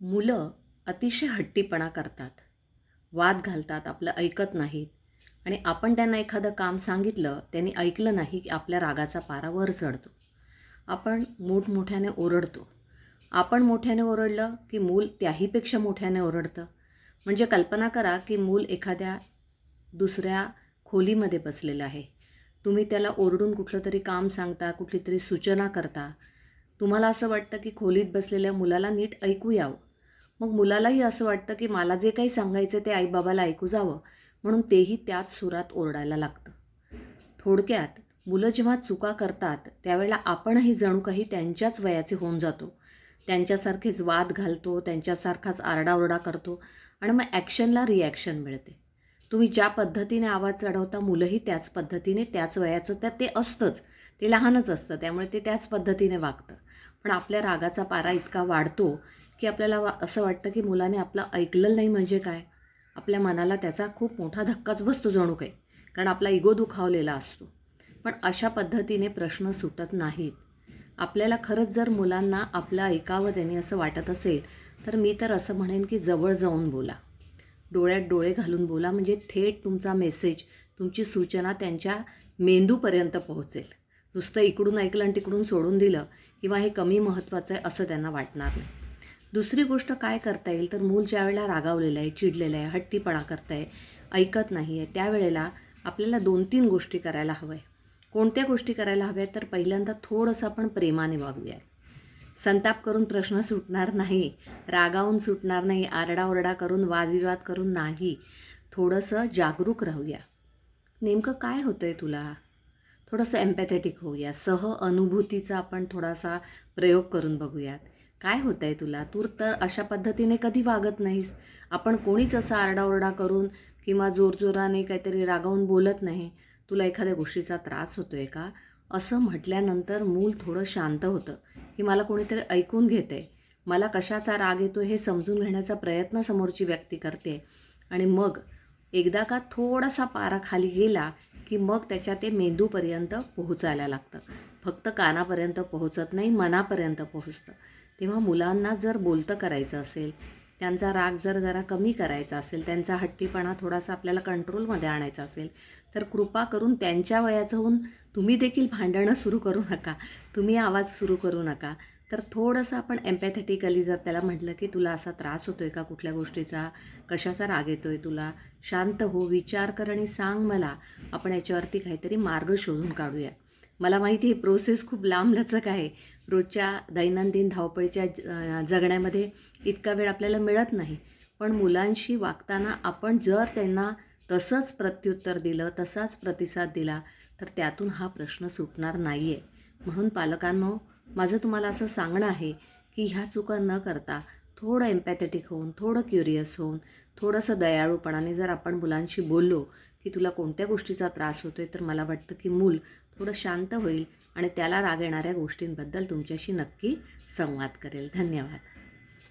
मुलं अतिशय हट्टीपणा करतात. वाद घालतात आपलं ऐकत नाहीत. आणि आपण त्यांना एखादं काम सांगितलं त्यांनी ऐकलं नाही की आपल्या रागाचा पारा वर चढतो. आपण मोठमोठ्याने ओरडतो. आपण मोठ्याने ओरडलं की मूल त्याहीपेक्षा मोठ्याने ओरडतं. म्हणजे कल्पना करा की मूल एखाद्या दुसऱ्या खोलीमध्ये बसलेलं आहे. तुम्ही त्याला ओरडून कुठलं तरी काम सांगता कुठली तरी सूचना करता. तुम्हाला असं वाटतं की खोलीत बसलेल्या मुलाला नीट ऐकू यावं मग मुलालाही असं वाटतं की मला जे काही सांगायचं ते आईबाबाला ऐकू जावं म्हणून तेही त्याच सुरात ओरडायला लागतं. थोडक्यात मुलं जेव्हा चुका करतात त्यावेळेला आपणही जणू काही त्यांच्याच वयाचे होऊन जातो. त्यांच्यासारखेच वाद घालतो त्यांच्यासारखाच आरडाओरडा करतो आणि मग ॲक्शनला रिॲक्शन मिळते. तुम्ही ज्या पद्धतीने आवाज चढवता मुलंही त्याच पद्धतीने त्याच वयाचं तर ते असतंच. ते लहानच असतं त्यामुळे ते त्याच पद्धतीने वागतं. पण आपल्या रागाचा पारा इतका वाढतो की आपल्याला वा असं वाटतं की मुलाने आपलं ऐकलं नाही म्हणजे काय? आपल्या मनाला त्याचा खूप मोठा धक्काच बसतो जणू काही कारण आपला इगो दुखावलेला असतो. पण अशा पद्धतीने प्रश्न सुटत नाहीत. आपल्याला खरंच जर मुलांना आपलं ऐकावं त्यांनी असं वाटत असेल तर मी तर असं म्हणेन की जवळ जाऊन बोला. डोळ्यात डोळे घालून बोला म्हणजे थेट तुमचा मेसेज तुमची सूचना त्यांच्या मेंदूपर्यंत पोहोचेल. नुसतं इकडून ऐकलं आणि तिकडून सोडून दिलं किंवा हे कमी महत्त्वाचं आहे असं त्यांना वाटणार नाही. दुसरी गोष्ट काय करता येईल? तर मूल ज्या वेळेला रागावलेलं आहे चिडलेलं आहे हट्टीपणा करत आहे ऐकत नाही आहे त्यावेळेला आपल्याला दोन तीन गोष्टी करायला हवं आहे कोणत्या गोष्टी करायला हव्या तर पहिल्यांदा थोडंसं आपण प्रेमाने वागूया संताप करून प्रश्न सुटणार नाही रागावून सुटणार नाही आरडाओरडा करून वादविवाद करून नाही. थोडंसं जागरूक राहूया. नेमकं काय होतं आहे तुला? थोडंसं एम्पॅथेटिक होऊया. सह अनुभूतीचा आपण थोडासा प्रयोग करून बघूयात. काय होतं आहे तुला? तू तर अशा पद्धतीने कधी वागत नाहीस. आपण कोणीच असं आरडाओरडा करून किंवा जोरजोराने काहीतरी रागावून बोलत नाही. तुला एखाद्या गोष्टीचा त्रास होतो आहे का? असं म्हटल्यानंतर मूल थोडं शांत होतं. की मला कोणीतरी ऐकून घेते. मला कशाचा राग येतो हे समजून घेण्याचा प्रयत्न समोरची व्यक्ती करते. आणि मग एकदा का थोडासा पारा खाली गेला की मग त्याच्या ते मेंदूपर्यंत पोहोचायला लागतं. फक्त कानापर्यंत पोहोचत नाही मनापर्यंत पोहोचतं. तेव्हा मुलांना जर बोलतं करायचं असेल त्यांचा राग जर जरा कमी करायचा असेल त्यांचा हट्टीपणा थोडासा आपल्याला कंट्रोलमध्ये आणायचा असेल तर कृपा करून त्यांच्या वयाचं होऊन तुम्ही देखील भांडणं सुरू करू नका. तुम्ही आवाज सुरू करू नका. तर थोडंसं आपण एम्पॅथेटिकली जर त्याला म्हटलं की तुला असा त्रास होतो आहे का कुठल्या गोष्टीचा? कशाचा राग येतो आहे तुला? शांत हो विचार कर आणि सांग मला. आपण याच्यावरती काहीतरी मार्ग शोधून काढूया. मला माहिती आहे प्रोसेस खूप लांबलचक आहे. रोजच्या दैनंदिन धावपळीच्या ज- जगण्यामध्ये इतका वेळ आपल्याला मिळत नाही. पण मुलांशी वागताना आपण जर त्यांना तसंच प्रत्युत्तर दिलं तसाच प्रतिसाद दिला तर त्यातून हा प्रश्न सुटणार नाही आहे म्हणून पालकांनो माझं तुम्हाला असं सांगणं आहे की ह्या चुका न करता थोडं एम्पॅथेटिक होऊन थोडं क्युरियस होऊन थोडंसं दयाळूपणाने जर आपण मुलांशी बोललो की तुला कोणत्या गोष्टीचा त्रास होतो आहे तर मला वाटतं की मूल थोडं शांत होईल आणि त्याला राग येणाऱ्या गोष्टींबद्दल तुमच्याशी नक्की संवाद करेल. धन्यवाद.